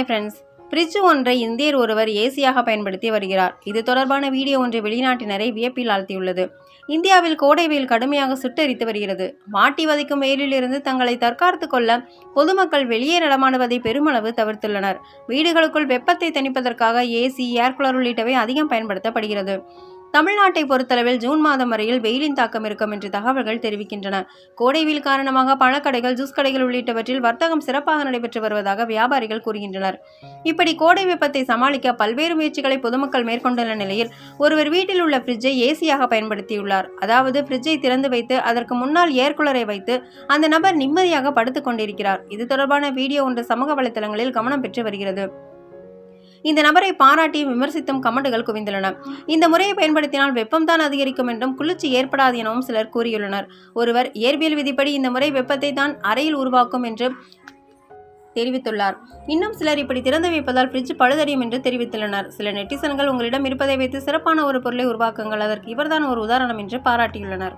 Hi friends fridge ஒன்றை இந்தியர் ஒருவர் ஏசியாக பயன்படுத்தி வருகிறார். இது தொடர்பான வீடியோ ஒன்று வெளிநாட்டினரை வியப்பில் ஆழ்த்தியுள்ளது. இந்தியாவில் கோடை வெயில் கடுமையாக சுட்டரித்து வருகிறது. மாட்டி வதைக்கும் வெயிலிலிருந்து தங்களை தற்காத்து கொள்ள பொதுமக்கள் வெளியே நடமாடுவதை பெருமளவு தவிர்த்துள்ளனர். வீடுகளுக்குள் வெப்பத்தை தணிப்பதற்காக ஏசி ஏர் கூலர் உள்ளிட்டவை அதிகம் பயன்படுத்தப்படுகிறது. தமிழ்நாட்டை பொறுத்தளவில் ஜூன் மாதம் வரையில் வெயிலின் தாக்கம் இருக்கும் என்று தகவல்கள் தெரிவிக்கின்றன. கோடை வெயில் காரணமாக பழக்கடைகள் ஜூஸ் கடைகள் உள்ளிட்டவற்றில் வர்த்தகம் சிறப்பாக நடைபெற்று வருவதாக வியாபாரிகள் கூறுகின்றனர். இப்படி கோடை வெப்பத்தை சமாளிக்க பல்வேறு முயற்சிகளை பொதுமக்கள் மேற்கொண்டுள்ள நிலையில் ஒருவர் வீட்டில் உள்ள ஃப்ரிட்ஜை ஏசியாக பயன்படுத்தியுள்ளார். அதாவது ஃப்ரிட்ஜை திறந்து வைத்து அதற்கு முன்னால் ஏர்குலரை வைத்து அந்த நபர் நிம்மதியாக படுத்துக் கொண்டிருக்கிறார். இது தொடர்பான வீடியோ ஒன்று சமூக வலைதளங்களில் கவனம் பெற்று வருகிறது. இந்த நபரை பாராட்டியும் விமர்சித்தும் கமெண்டுகள் குவிந்துள்ளன. இந்த முறையை பயன்படுத்தினால் வெப்பம்தான் அதிகரிக்கும் என்றும் குளிர்ச்சி ஏற்படாது எனவும் சிலர் கூறியுள்ளனர். ஒருவர் இயற்பியல் விதிப்படி இந்த முறை வெப்பத்தை தான் அறையில் உருவாக்கும் என்று தெரிவித்துள்ளார். இன்னும் சிலர் இப்படி திறந்து வைப்பதால் ஃப்ரிட்ஜ் பழுதடையும் என்று தெரிவித்துள்ளனர். சில நெட்டிசன்கள் உங்களிடம் இருப்பதை வைத்து சிறப்பான ஒரு பொருளை உருவாக்குங்கள். அதற்கு இவர்தான் ஒரு உதாரணம் என்று பாராட்டியுள்ளனர்.